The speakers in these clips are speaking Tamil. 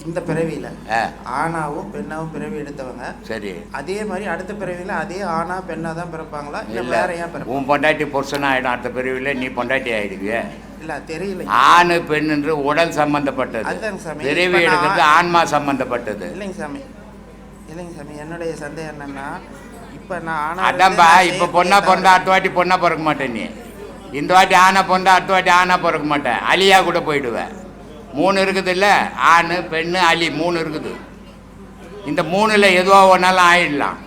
இந்த பிறவியில. ஆ. ஆணாவும் பெண்ணாவும் பிறவி எடுத்தவங்க. சரி. அதே மாதிரி அடுத்த பிறவியில அதே ஆணா பெண்ணா தான் பிறப்பாங்களா? இல்ல இல்ல. வேற ஏன் பிறப்பாங்க? உன் பொண்டாட்டி புருஷன் ஆயிடும். அடுத்த பிரிவில் நீ பொண்டாட்டி ஆயிடுவிய. இல்ல தெரியல. ஆணு பெண் என்று உடல் சம்பந்தப்பட்டது. பிறவி எடுக்கிறது ஆன்மா சம்பந்தப்பட்டது. இல்லைங்க சாமி. இல்லைங்க சாமி. என்னுடைய சந்தேகம் என்னன்னா இப்ப நான் ஆணா அதான்பா இப்போ பொண்ணா பிறந்தா அடுத்த வாட்டி பொண்ணா பிறக்க மாட்டேன் நீ. இந்த வாட்டி ஆணை பிறந்தா அடுத்த வாட்டி ஆணா பிறக்க மாட்டேன். அலியா கூட போயிடுவேன். மூணு இருக்குது இல்லை ஆண் பெண்ணு அலி மூணு இருக்குது. இந்த மூணில் எதுவாக ஒன்றாலும் ஆயிடலாம்.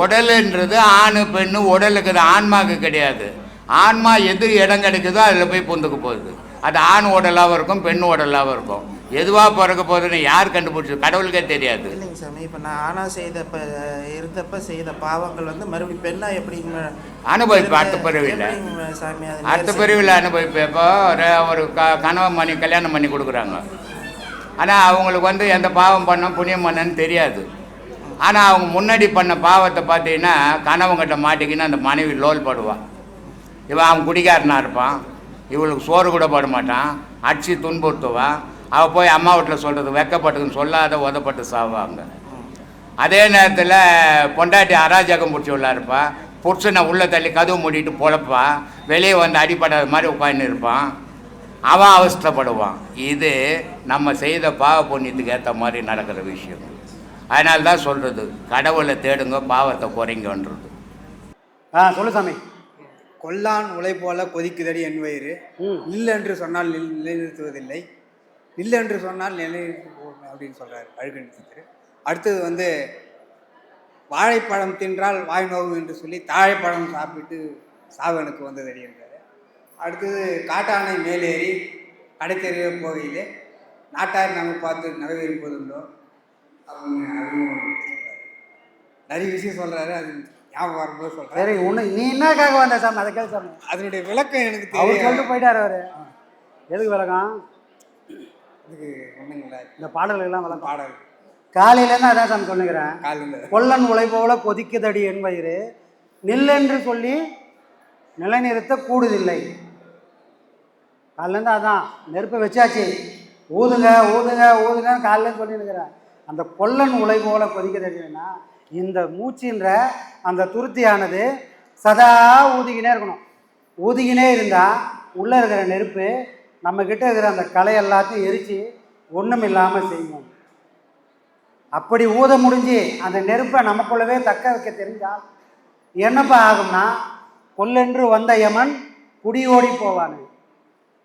உடலுன்றது ஆண் பெண்ணு உடலுக்கு ஆன்மாவுக்கு கிடையாது. ஆன்மா எது இடம் கிடைக்குதோ அதில் போய் பொந்துக்கு போகுது. அது ஆண் உடலாகவும் இருக்கும் பெண் உடலாகவும் இருக்கும். எதுவாக பிறக்க போகுதுன்னு யார் கண்டுபிடிச்சது? கடவுளுக்கே தெரியாது. இல்லைங்க சாமி இப்ப நான் ஆணா செய்த இருந்தப்ப செய்த பாவங்கள் வந்து மறுபடியும் பெண்ணா எப்படிங்க? அனுபவிப்பேன் அடுத்த பிறவியில் எப்படிங்க சாமி அடுத்த பிரிவில் அனுபவிப்பேன் இப்போ ஒரு ஒரு க கணவன் பண்ணி கல்யாணம் பண்ணி கொடுக்குறாங்க. ஆனால் அவங்களுக்கு வந்து எந்த பாவம் பண்ணோம் புண்ணியம் பண்ணன்னு தெரியாது. ஆனால் அவங்க முன்னாடி பண்ண பாவத்தை பார்த்தீங்கன்னா கணவங்கிட்ட மாட்டிக்கின்னு அந்த மனைவி லோல் படுவான் இவன் அவன் குடிகாரனாக இருப்பான். இவளுக்கு சோறு கூட போட மாட்டான். அடிச்சு துன்புறுத்துவான் அவள் போய் அம்மா வீட்டில் சொல்கிறது வெக்கப்பட்டுக்குன்னு சொல்லாத உதப்பட்டு சாவாங்க. அதே நேரத்தில் பொண்டாட்டி அராஜகம் பிடிச்சவளா இருப்பா புருஷனை உள்ளே தள்ளி கதவு மூடிட்டு பொழப்பா வெளியே வந்து அடிப்படாத மாதிரி உட்காந்து இருப்பான். அவன் அவஸ்தைப்படுவான். இது நம்ம செய்த பாவ புண்ணியத்துக்கு ஏற்ற மாதிரி நடக்கிற விஷயம். அதனால தான் சொல்கிறது கடவுளை தேடுங்க பாவத்தை குறைங்கன்றது. ஆ சொல்லு சாமி. கொல்லான் உலை போல கொதிக்குதடி என் வயிறு. நில் என்று சொன்னால் நில் நிலைநிறுத்துவதில்லை. நில் என்று சொன்னால் நிலைநிறுத்து போகும் அப்படின்னு சொல்றாரு அழுகணித்து அடுத்தது வந்து வாழைப்பழம் தின்றால் வாய் நோவு என்று சொல்லி தாழைப்பழம் சாப்பிட்டு சாவனுக்கு வந்ததடி என்றார் அடுத்தது காட்டானை மேலேறி கடைத்தெருவே போகையிலே நாட்டார் நம்ம பார்த்து நகவெறிப்பதுண்டோ அவங்க. நிறைய விஷயம் சொல்றாரு அது ஞாபகம் வரும்போது சொல்றேன் சரி உன்னை நீ என்னக்காக வந்த சாமி? அதை கேள் சாமி. அதனுடைய விளக்கம் எனக்கு அவர் சொல்லிட்டு போயிட்டாரு அவரு. எதுக்கு விளக்கம்? இதுக்கு ஒண்ணுங்களா இந்த பாடல்கள் எல்லாம் விளக்கம் பாடல். காலையிலேருந்து அதான் சாமி சொல்லுகிறேன். காலில் கொல்லன் உலை போல கொதிக்குதடி என் வயிறு. நில்லென்று சொல்லி நிலைநிறுத்த கூடுதில்லை. காலிலேருந்து அதான் நெருப்பை வச்சாச்சு. ஊதுங்க ஊதுங்க ஊதுங்கன்னு காலிலேருந்து சொல்லியிருக்கிறேன் அந்த கொல்லன் உலை போல கொதிக்குதடினா இந்த மூச்சின்ற அந்த துருத்தியானது சதா ஊதிக்கினே இருக்கணும். ஊதிக்கினே இருந்தால் உள்ளே இருக்கிற நெருப்பு நம்மக்கிட்ட இருக்கிற அந்த களை எல்லாத்தையும் எரித்து ஒன்றும் இல்லாமல் செய்யும் அப்படி ஊத முடிஞ்சு அந்த நெருப்பை நமக்குள்ளவே தக்க வைக்க தெரிஞ்சால் என்னப்பா ஆகும்னா கொல்லென்று வந்த யமன் குடியோடி போவானு.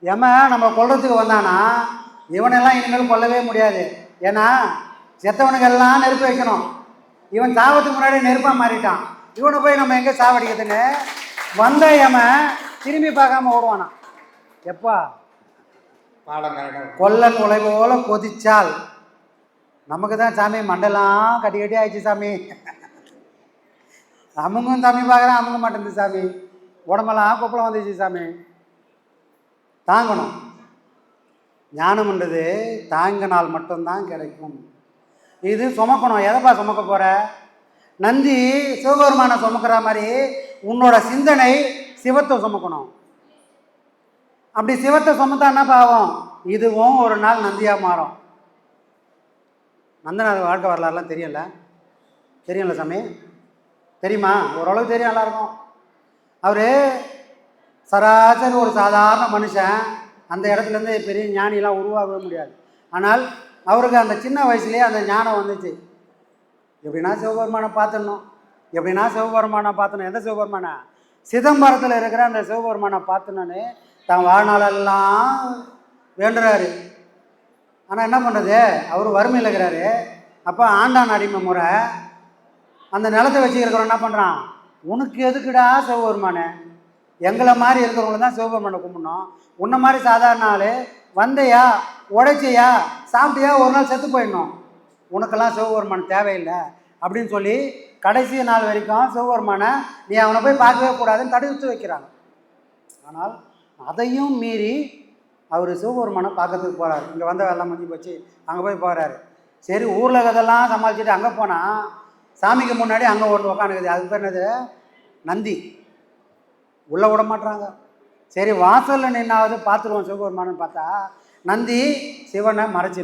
யமன் நம்ம கொல்றதுக்கு வந்தானா இவனெல்லாம் இனிமேல் கொல்லவே முடியாது. ஏன்னா செத்தவனுக்கெல்லாம் நெருப்பு வைக்கணும். இவன் சாவத்துக்கு முன்னாடி நெருப்பாக மாறிட்டான். இவனை போய் நம்ம எங்கே சாவடிக்கிறதுன்னு வந்த யமன் திரும்பி பார்க்காம ஓடுவானா எப்பா? பாடம் கரெக்டாக கொல்ல கொலை போல கொதிச்சால் நமக்கு தான் சாமி மண்டெல்லாம் கட்டி கட்டி ஆயிடுச்சு சாமி. அமுங்கும் சாமி பார்க்குறேன் அமுங்க மாட்டேங்குது சாமி. உடம்பெல்லாம் கொப்பளம் வந்துச்சு சாமி. தாங்கணும். ஞானம்ன்றது தாங்கினால் மட்டும்தான் கிடைக்கும். இது சுமக்கணும். எதைப்பா சுமக்க போகிற நந்தி சிவபெருமானை சுமக்கிற மாதிரி உன்னோட சிந்தனை சிவத்தை சுமக்கணும். அப்படி சிவத்தை சுமத்தா என்ன பாவம்? இதுவும் ஒரு நாள் நந்தியாக மாறும். நந்தனார் வாழ்க்கை வரலாறுலாம் தெரியல தெரியும்ல சாமி? தெரியுமா? ஓரளவுக்கு தெரியும் எல்லாருக்கும். அவர் சராசரி ஒரு சாதாரண மனுஷன். அந்த இடத்துலேருந்து பெரிய ஞானிலாம் உருவாகவே முடியாது. ஆனால் அவருக்கு அந்த சின்ன வயசுலேயே அந்த ஞானம் வந்துச்சு. எப்படின்னா சிவபெருமானை பார்த்துடணும். எப்படின்னா சிவபெருமானை பார்த்தணும் எந்த சிவபெருமானை? சிதம்பரத்தில் இருக்கிற அந்த சிவபெருமானை பார்த்தணுன்னு தன் வாழ்நாளெல்லாம் வேண்டுறாரு. ஆனால் என்ன பண்ணுறது அவர் வறுமையில் இருக்கிறாரு. அப்போ ஆண்டான் அடிமை முறை. அந்த நிலத்தை வச்சுக்கிறவன் என்ன பண்ணுறான் உனக்கு எதுக்குடா சிவபெருமானே எங்களை மாதிரி இருக்கிறவங்கள தான் சிவபெருமானை கும்பிடணும். உன்னை மாதிரி சாதாரண ஆள் வந்தையா உடைச்சியா சாப்பிட்டியா ஒரு நாள் செத்து போயிடணும். உனக்கெல்லாம் சிவபெருமான் தேவையில்லை. அப்படின்னு சொல்லி கடைசி நாள் வரைக்கும் சிவபெருமானை நீ அவனை போய் பார்க்கவே கூடாதுன்னு தடுத்து வைக்கிறாங்க. ஆனால் அதையும் மீறி அவர் சிவபெருமானை பார்க்கறதுக்கு போகிறாரு இங்கே வந்த வெள்ளம் மஞ்சி போச்சு. அங்கே போய் போகிறாரு சரி ஊரில் கதெல்லாம் சமாளிச்சுட்டு அங்கே போனால் சாமிக்கு முன்னாடி அங்கே ஒன்று உக்காந்துக்குது. அது பேர் என்னது? நந்தி. உள்ளே விட மாட்டுறாங்க சரி வாசலில் நின்னாவது பார்த்துருவோம் சிவபெருமானு பார்த்தா நந்தி சிவனை மறைச்சு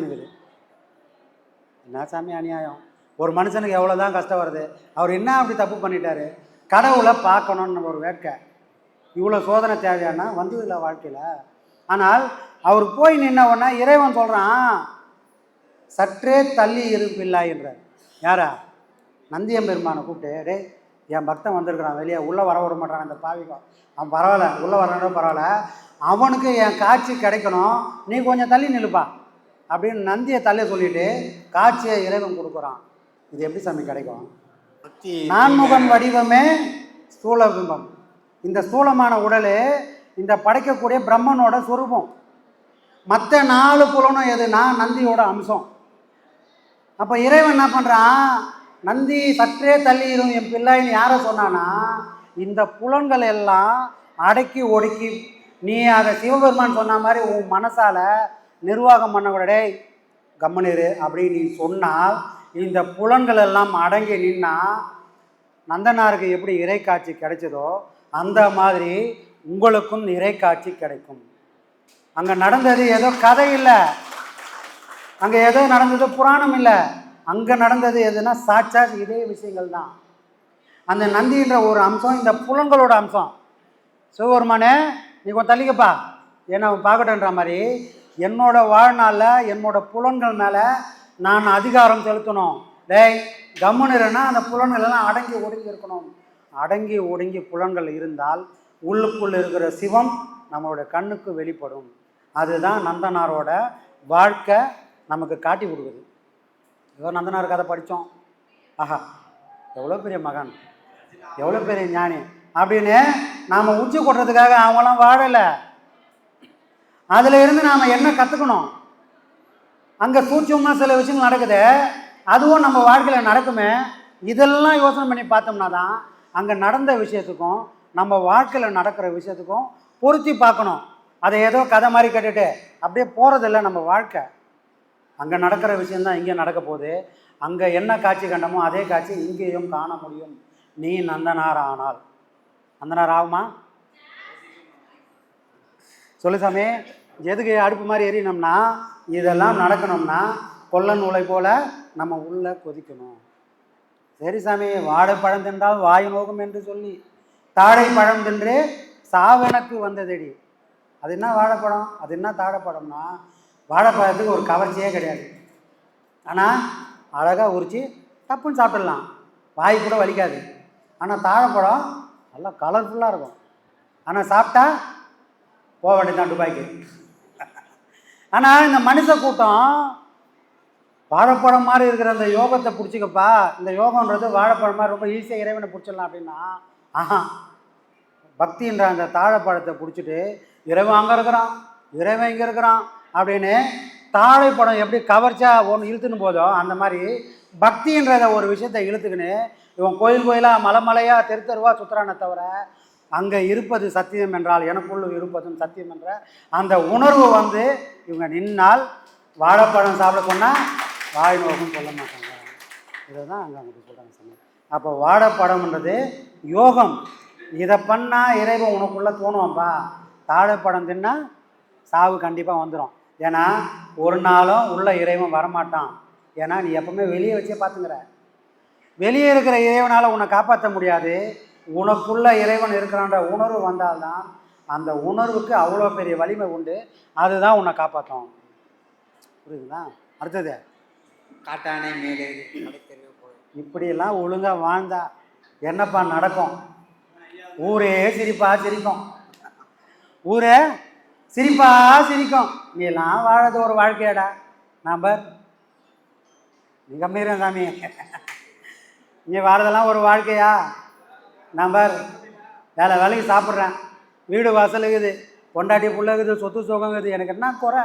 என்ன சாமி அநியாயம்? ஒரு மனுஷனுக்கு எவ்வளோ தான் கஷ்டம் வருது. அவர் என்ன அப்படி தப்பு பண்ணிட்டாரு? கடவுளை பார்க்கணுன்னு ஒரு வேட்கை. இவ்வளோ சோதனை தேவையானா வந்ததில்லை வாழ்க்கையில். ஆனால் அவர் போய் நின்ன உடனே இறைவன் சொல்கிறான் சற்றே தள்ளி இருப்பில்லா என்றார். யாரா? நந்தியம் பெருமானை கூப்பிட்டு டேய் என் பக்தன் வந்திருக்கிறான் வெளியே உள்ளே வர விட மாட்டான் இந்த பாவிகம். அவன் பரவாயில்ல உள்ளே வரணும் பரவாயில்ல அவனுக்கு என் காட்சி கிடைக்கணும் நீ கொஞ்சம் தள்ளி நில்லுப்பா அப்படின்னு நந்தியை தள்ளி சொல்லிட்டு காட்சியை இறைவன் கொடுக்குறான். இது எப்படி சாமி கிடைக்கும்? பக்தி நான்முகன் வடிவமே ஸ்தூல பிம்பம். இந்த ஸ்தூலமான உடல் இந்த படைக்கக்கூடிய பிரம்மனோட சுரூபம். மற்ற நாலு புலனும் எதுனா நந்தியோட அம்சம். அப்போ இறைவன் என்ன பண்ணுறான் நந்தி சற்றே தள்ளி இரும் என் பிள்ளைன்னு யாரை சொன்னானா இந்த புலன்கள் எல்லாம் அடக்கி ஒடுக்கி நீ அதை சிவபெருமான் சொன்ன மாதிரி உன் மனசால் நிர்வாகம் பண்ணக்கூட கம்மனிரு அப்படின்னு நீ சொன்னால் இந்த புலன்கள் எல்லாம் அடங்கி நின்னா நந்தனாருக்கு எப்படி இறைக்காட்சி கிடைச்சதோ அந்த மாதிரி உங்களுக்கும் இறைக்காட்சி கிடைக்கும். அங்கே நடந்தது ஏதோ கதை இல்லை. அங்கே ஏதோ நடந்தது புராணம் இல்லை. அங்கே நடந்தது எதுனா சாட்சாத் இதே விஷயங்கள் தான். அந்த நந்தின்ற ஒரு அம்சம் இந்த புலன்களோட அம்சம். சிவபெருமானே நீ கொஞ்சம் தள்ளிக்கப்பா. ஏன்னா அவன் பார்க்கட்டுன்ற மாதிரி என்னோட வாழ்நாளில் என்னோட புலன்கள் மேலே நான் அதிகாரம் செலுத்தணும். டேய் கம்முனுன்னா அந்த புலன்கள் எல்லாம் அடங்கி ஒடுங்கி இருக்கணும். அடங்கி ஒடுங்கி புலன்கள் இருந்தால் உள்ளுக்குள் இருக்கிற சிவம் நம்மளுடைய கண்ணுக்கு வெளிப்படும். அதுதான் நந்தனாரோட வாழ்க்கை நமக்கு காட்டி கொடுக்குது. ஏதோ நந்தனார் கதை படித்தோம். ஆஹா எவ்வளோ பெரிய மகன். எவ்வளோ பெரிய ஞானி. அப்படின்னு நாம் உச்சி கொட்டுறதுக்காக அவங்களாம் வாழலை. அதில் இருந்து நாம் என்ன கற்றுக்கணும் அங்கே சூட்சமாக சில விஷயங்கள் நடக்குது அதுவும் நம்ம வாழ்க்கையில் நடக்குமே இதெல்லாம் யோசனை பண்ணி பார்த்தோம்னா தான் அங்கே நடந்த விஷயத்துக்கும் நம்ம வாழ்க்கையில் நடக்கிற விஷயத்துக்கும் பொருத்தி பார்க்கணும். அதை ஏதோ கதை மாதிரி கேட்டுட்டு அப்படியே போகிறதில்ல நம்ம வாழ்க்கை. அங்கே நடக்கிற விஷயந்தான் இங்கே நடக்க போகுது. அங்கே என்ன காட்சி கண்டமோ அதே காட்சி இங்கேயும் காண முடியும். நீ நந்தனார் ஆனால். நந்தனார் ஆகுமா? சொல்லு சாமி. எதுக்கு அடுப்பு மாதிரி எரியணும்னா இதெல்லாம் நடக்கணும்னா கொல்லன் உலை போல் நம்ம உள்ளே கொதிக்கணும். சரி சாமி வாழைப்பழம் தின்றால் வாய் நோகும் என்று சொல்லி தாழை பழம் தின்று சாவனுக்கு வந்ததடி. அது என்ன வாழைப்பழம்? அது என்ன தாழைப்பழம்னா வாழைப்பழத்துக்கு ஒரு கவர்ச்சியே கிடையாது. ஆனால் அழகாக உரித்து டப்புன்னு சாப்பிடலாம். வாய் கூட வலிக்காது. ஆனால் தாழைப்பழம் நல்லா கலர்ஃபுல்லாக இருக்கும். ஆனால் சாப்பிட்டா போக வேண்டியதான் துபாய்க்கு. ஆனால் இந்த மனுஷ கூட்டம் வாழைப்பழம் மாதிரி இருக்கிற அந்த யோகத்தை பிடிச்சிக்கப்பா. இந்த யோகன்றது வாழைப்பழம் மாதிரி ரொம்ப ஈஸியாக இறைவனை பிடிச்சிடலாம் அப்படின்னா ஆஹா பக்தின்ற அந்த தாழைப்பழத்தை பிடிச்சிட்டு இறைவன் அங்கே இருக்கிறான் இறைவன் இங்கே இருக்கிறான் அப்படின்னு தாழைப்பழம் எப்படி கவர்ச்சா ஒன்று இழுத்துன்னு போதோ அந்த மாதிரி பக்தின்றத ஒரு விஷயத்தை இழுத்துக்கின்னு இவன் கோயில் கோயிலாக மலை மலையாக தெரு தெருவாக சுற்றுறானே தவிர அங்கே இருப்பது சத்தியம் என்றால் எனக்குள்ளும் இருப்பதும் சத்தியம் என்ற அந்த உணர்வு வந்து இவங்க நின்னால் வாழைப்பழம் சாப்பிட சொன்னால் வாய் நோக்கம் சொல்ல மாட்டாங்க. இதை தான் அங்கே அவங்க சொல்கிறாங்க சொன்னாங்க அப்போ வாழைப்பழம்ன்றது யோகம். இதை பண்ணால் இறைவன் உனக்குள்ளே தோணுவான்ப்பா தாழைப்பழம் தின்னா சாவு கண்டிப்பாக வந்துடும் ஏன்னா ஒரு நாளும் உள்ள இறைவன் வரமாட்டான். ஏன்னா நீ எப்பவுமே வெளியே வச்சே பார்த்துங்கிற வெளியே இருக்கிற இறைவனால் உன்னை காப்பாற்ற முடியாது. உனக்குள்ள இறைவன் இருக்கிறான்ற உணர்வு வந்தால்தான் அந்த உணர்வுக்கு அவ்வளோ பெரிய வலிமை உண்டு. அதுதான் உன்னை காப்பாற்றும் புரியுதுங்களா? அடுத்தது காட்டானை மேலே போய். இப்படியெல்லாம் ஒழுங்காக வாழ்ந்தா என்னப்பா நடக்கும்? ஊரே சிரிப்பா சிரிக்கும். ஊரே சிரிப்பா சிரிக்கும். நீ எல்லாம் வாழறது ஒரு வாழ்க்கையடா. நம்பர் நீ கம்பீரம் சாமி. நீ வாழறதெல்லாம் ஒரு வாழ்க்கையா? நம்பர் வேலை வேலைக்கு சாப்பிட்றேன். வீடு வாசல் இருக்குது. பொண்டாட்டி புள்ள இருக்குது. சொத்து சுகம் இருக்குது. எனக்கு என்ன குறை?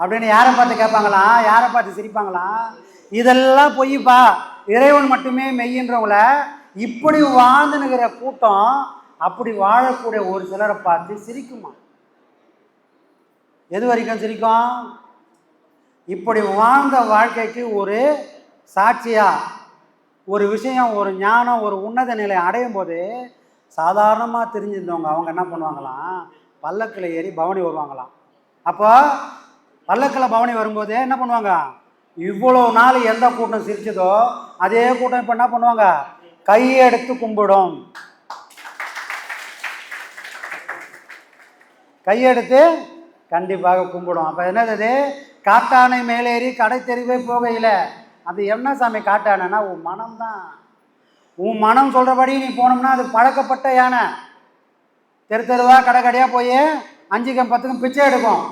அப்படின்னு யாரை பார்த்து கேட்பாங்களா? யாரை பார்த்து சிரிப்பாங்களா? இதெல்லாம் பொய்ப்பா. இறைவன் மட்டுமே மெய்யின்றவங்கள இப்படி வாழ்ந்துனுகிற கூட்டம் அப்படி வாழக்கூடிய ஒரு சிலரை பார்த்து சிரிக்குமா? எது வரைக்கும் சிரிக்கும்? இப்படி வாழ்ந்த வாழ்க்கைக்கு ஒரு சாட்சியா ஒரு விஷயம் ஒரு ஞானம் ஒரு உன்னத நிலை அடையும் போது சாதாரணமாக தெரிஞ்சிருந்தவங்க அவங்க என்ன பண்ணுவாங்களாம்? பல்லக்கில் ஏறி பவனி வருவாங்களாம். அப்போ பல்லக்கல பவனி வரும்போது என்ன பண்ணுவாங்க? இவ்வளோ நாள் எந்த கூட்டம் சிரிச்சதோ அதே கூட்டம் இப்போ என்ன பண்ணுவாங்க? கையெடுத்து கும்பிடும். கையெடுத்து கண்டிப்பாக கும்பிடும். அப்போ என்னது காட்டானை மேலேறி கடை தெருவே போகையில். அது என்ன சாமி காட்டானைன்னா உன் மனம்தான் உன் மனம் சொல்கிறபடி நீ போனோம்னா அது பழக்கப்பட்ட யானை. தெரு தெருவாக கடை கடையாக போய் அஞ்சுக்கும் பத்துக்கும் பிச்சை எடுக்கும்.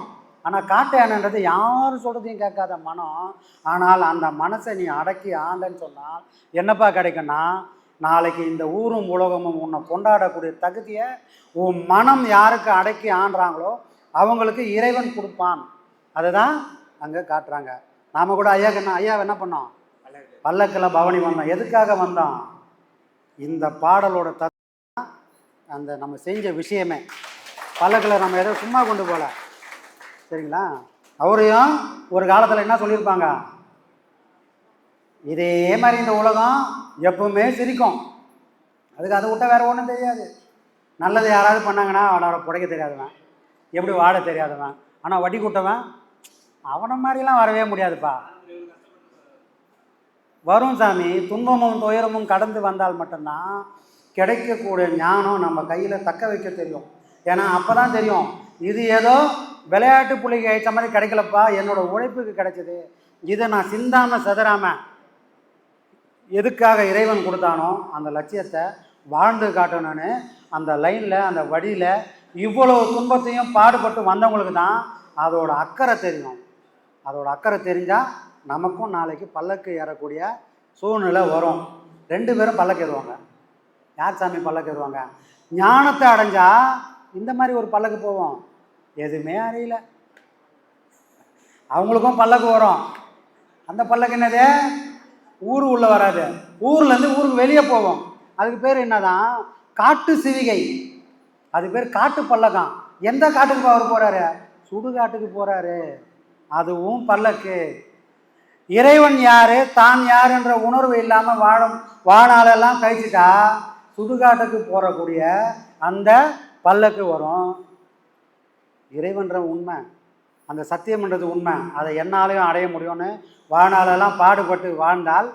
ஆனால் காட்டு யானைன்றது யாரும் சொல்கிறதையும் கேட்காத மனம். ஆனால் அந்த மனசை நீ அடக்கி ஆண்டன்னு சொன்னால் என்னப்பா கிடைக்குன்னா நாளைக்கு இந்த ஊரும் உலகமும் உன்னை கொண்டாடக்கூடிய தகுதியை உன் மனம் யாருக்கு அடக்கி ஆண்டுறாங்களோ அவங்களுக்கு இறைவன் கொடுப்பான். அதுதான் அங்கே காட்டுறாங்க. நாம் கூட ஐயா என்ன ஐயா என்ன பண்ணோம்? பல்லக்கில் பவனி வந்தோம். எதுக்காக வந்தோம்? இந்த பாடலோட த அந்த நம்ம செஞ்ச விஷயமே. பல்லக்கில் நம்ம எதை சும்மா கொண்டு போகல. சரிங்களா? அவரையும் ஒரு காலத்தில் என்ன சொல்லியிருப்பாங்க? இதே மாதிரி இந்த உலகம் எப்பவுமே சிரிக்கும். அதுக்கு அதை விட்டால் வேறு ஒன்றும் தெரியாது. நல்லது யாராவது பண்ணாங்கன்னா அவனோட புடைக்க தெரியாதவன். எப்படி வாட தெரியாதவன். ஆனால் வட்டி கூட்டவன் அவனை மாதிரிலாம் வரவே முடியாதுப்பா. வரும் சாமி துன்பமும் துயரமும் கடந்து வந்தால் மட்டும்தான் கிடைக்கக்கூடிய ஞானம் நம்ம கையில் தக்க வைக்க தெரியும். ஏன்னா அப்போ தான் தெரியும். இது ஏதோ விளையாட்டு புள்ளிக்கு அழைச்ச மாதிரி கிடைக்கலப்பா என்னோட உழைப்புக்கு கிடைச்சது. இதை நான் சிந்தாமல் செதறாமல் எதுக்காக இறைவன் கொடுத்தானோ அந்த லட்சியத்தை வாழ்ந்து காட்டணும்னு அந்த லைனில் அந்த வழியில் இவ்வளோ துன்பத்தையும் பாடுபட்டு வந்தவங்களுக்கு தான் அதோட அக்கறை தெரியும். அதோட அக்கறை தெரிஞ்சால் நமக்கும் நாளைக்கு பல்லக்கு ஏறக்கூடிய சூழ்நிலை வரும். ரெண்டு பேரும் பல்லக்கு ஏறுவாங்க. யார் சாமி பல்லக்கு ஏறுவாங்க? ஞானத்தை அடைஞ்சால் இந்த மாதிரி ஒரு பல்லக்கு போவோம். எதுவுமே அறியல. அவங்களுக்கும் பல்லக்கு வரும். அந்த பல்லக்கு என்னது? ஊர் உள்ளே வராது. ஊர்லேருந்து ஊருக்கு வெளியே போவோம். அதுக்கு பேர் என்னதான் காட்டு சிவிகை. அது பேர் காட்டு பல்லக்கம் எந்த காட்டுக்கு அவர் போகிறாரு சுடுகாட்டுக்கு போகிறாரு அதுவும் பல்லக்கு. இறைவன் யாரு? தான் யாருன்ற உணர்வு இல்லாமல் வாழும் வாழாலெல்லாம் கழிச்சிட்டா சுடுகாட்டுக்கு போகக்கூடிய அந்த பல்லக்கு வரும். இறைவன்ற உண்மை அந்த சத்தியம்ன்றது உண்மை. அதை என்னாலையும் அடைய முடியும்னு வாழ்நாளெல்லாம் பாடுபட்டு வாழ்ந்தால்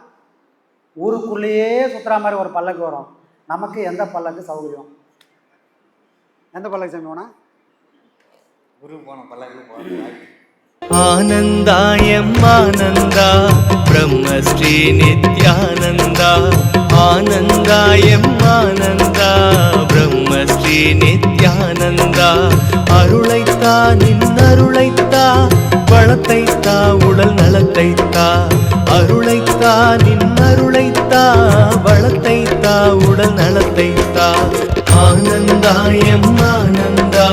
ஊருக்குள்ளேயே சுற்றுற மாதிரி ஒரு பல்லக்கு வரும். நமக்கு எந்த பல்லக்கு சௌகரியம்? எந்த பல்லக்கு சாமி போனா? குரு போன பல்லக்கு ஆனந்தாயம் ஆனந்தா பிரம்மஸ்ரீ நித்யானந்தா. ஆனந்தாயம் ஆனந்தா பிரம்மஸ்ரீ நித்யானந்தா. அருளைத்தா நின் அருளைத்தா வளத்தைத்தா உடல் நலத்தைத்தா. அருளைத்தா நின் அருளைத்தா வளத்தைத்தா உடல் நலத்தைத்தா. ஆனந்தாயம் ஆனந்தா